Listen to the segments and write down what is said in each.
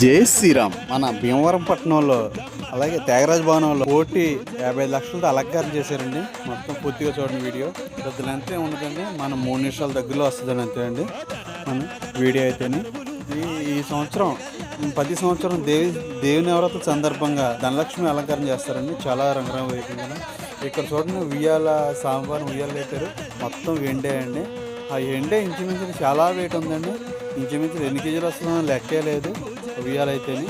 జై శ్రీరామ్. మన భీమవరం పట్టణంలో అలాగే త్యాగరాజ భవనంలో కోటి యాభై లక్షలతో అలంకారం చేశారండి. మొత్తం పూర్తిగా చూడండి వీడియో. పెద్ద లెంత్ ఉండదండి. మన మూడు నిమిషాల దగ్గరలో వస్తుందని అంతే అండి మన వీడియో అయితేనే. ఈ ఈ సంవత్సరం ప్రతి సంవత్సరం దేవి దేవి నవరాత్రి సందర్భంగా ధనలక్ష్మి అలంకారం చేస్తారండి. చాలా రంగరంగ వేయకుండా ఇక్కడ చూడండి ఉయ్యాల సాంబార్ ఉయ్యాలు పెట్టారు మొత్తం ఎండే అండి. ఆ ఎండే ఇంచుమించు చాలా వెయిట్ ఉందండి. ఇంచుమించు ఎన్ని కేజీలు వస్తుందో లెక్కే లేదు. ఉయ్యాలైతేని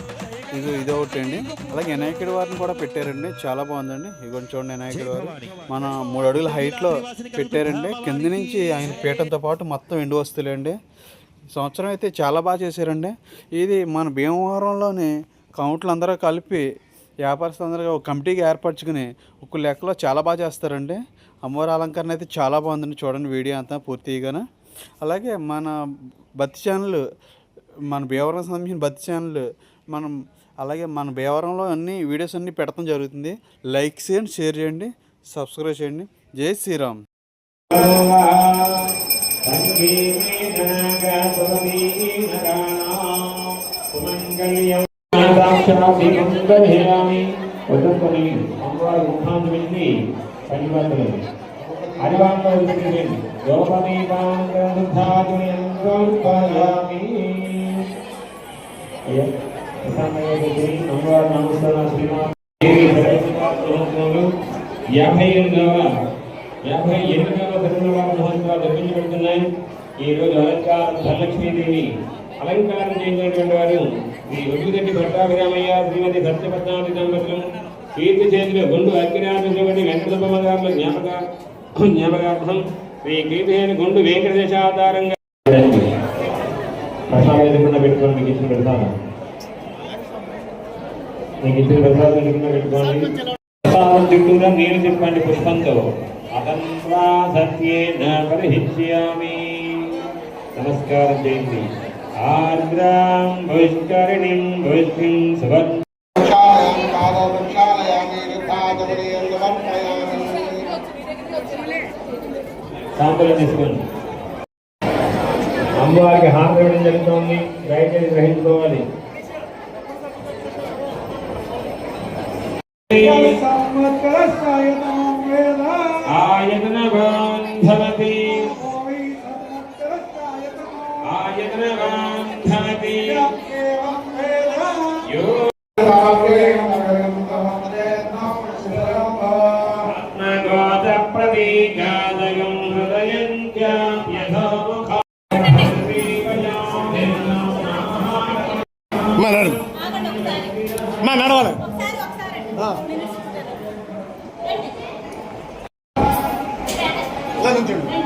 ఇది ఇది ఒకటి అండి అలాగే వినాయకుడి వారిని కూడా పెట్టారండి. చాలా బాగుందండి. ఇదిగోండి చూడండి వినాయకుడి వారు. మన మూడు అడుగుల హైట్లో పెట్టారండి. కింద నుంచి ఆయన పీఠంతో పాటు మొత్తం ఎండు వస్తువులండి. సంవత్సరం అయితే చాలా బాగా చేశారండి. ఇది మన భీమవరంలోని కౌంట్లు అందరూ కలిపి వ్యాపారస్తులందరూ ఒక కమిటీకి ఏర్పరచుకుని ఒక లెక్కలో చాలా బాగా చేస్తారండి. అమ్మవారి అలంకరణ అయితే చాలా బాగుందండి. చూడండి వీడియో అంతా పూర్తిగాను. అలాగే మన బతి ఛానల్ మన భీమవరం సంబంధించిన బత్తి ఛానల్ మనం అలాగే మన భీమవరంలో అన్ని వీడియోస్ అన్నీ పెట్టడం జరుగుతుంది. లైక్ చేయండి షేర్ చేయండి సబ్స్క్రైబ్ చేయండి. జై శ్రీరామ్. సాక్షాత్మేయామి యాభై ఎనిమిదవ యాభై ఎనిమిదవ తిరుమల మహోత్సవాలు నిర్మించబడుతున్నాయి ఈ రోజు అలంకారం ధనలక్ష్మీదేవి అలంకారం చేసినటువంటి వారు ఈ ఒడ్డుగడ్డి భట్టాభిరామయ్య శ్రీమతి సత్యపద్మావతి దంపతులు కీర్తి చేతిలో గుండు అగ్గిరాజుటువంటి వెంకటసుబ్బమ్మ గారుల జ్ఞాపక జ్ఞాపకార్థం శ్రీ కీర్తిని గుండు వెంకటేశావతారంగా ప్రసాదం ఎదుగుండా పెట్టుకొని మీకు ఇచ్చిన పెడతాను. మీకు ఇచ్చిన ప్రసాదం ఎదుగుండా పెట్టుకోండి ప్రసాదం చుట్టూరా నీరు చెప్పండి పుష్పంతో. అతంత్రా సత్యేన పరిహిష్యామి. నమస్కారం చేయండి. ఆర్ద్రాం భవిష్కరిణిం భవిష్యం సమర్పయామి సాంతులు తీసుకోండి? అమ్మవారికి హారతి ఇవ్వడం జరుగుతోంది దయచేసి గ్రహించుకోవాలి ఆయతన బాంధవతి ఆయతన బాంధవతి యో ఆత్మగోత ప్రతీకాదయం హృదయం చ మా నడవాలి ఇలా నుంచోండి